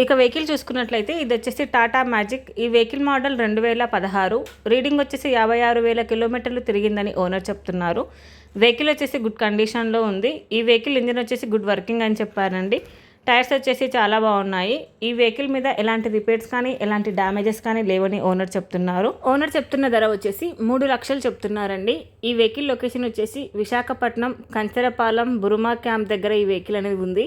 ఇక వెహికల్ చూసుకున్నట్లయితే ఇది వచ్చేసి టాటా మ్యాజిక్. ఈ వెహికల్ మోడల్ రెండు వేల పదహారు. రీడింగ్ వచ్చేసి యాభై ఆరు వేల కిలోమీటర్లు తిరిగిందని ఓనర్ చెప్తున్నారు. వెహికల్ వచ్చేసి గుడ్ కండిషన్లో ఉంది. ఈ వెహికల్ ఇంజిన్ వచ్చేసి గుడ్ వర్కింగ్ అని చెప్పారండి. టైర్స్ వచ్చేసి చాలా బాగున్నాయి. ఈ వెహికల్ మీద ఎలాంటి రిపేర్స్ కానీ ఎలాంటి డ్యామేజెస్ కానీ లేవని ఓనర్ చెప్తున్నారు. ఓనర్ చెప్తున్న ధర వచ్చేసి మూడు లక్షలు చెప్తున్నారండి. ఈ వెహికల్ లొకేషన్ వచ్చేసి విశాఖపట్నం కంచరపాలెం బురుమా క్యాంప్ దగ్గర ఈ వెహికల్ అనేది ఉంది.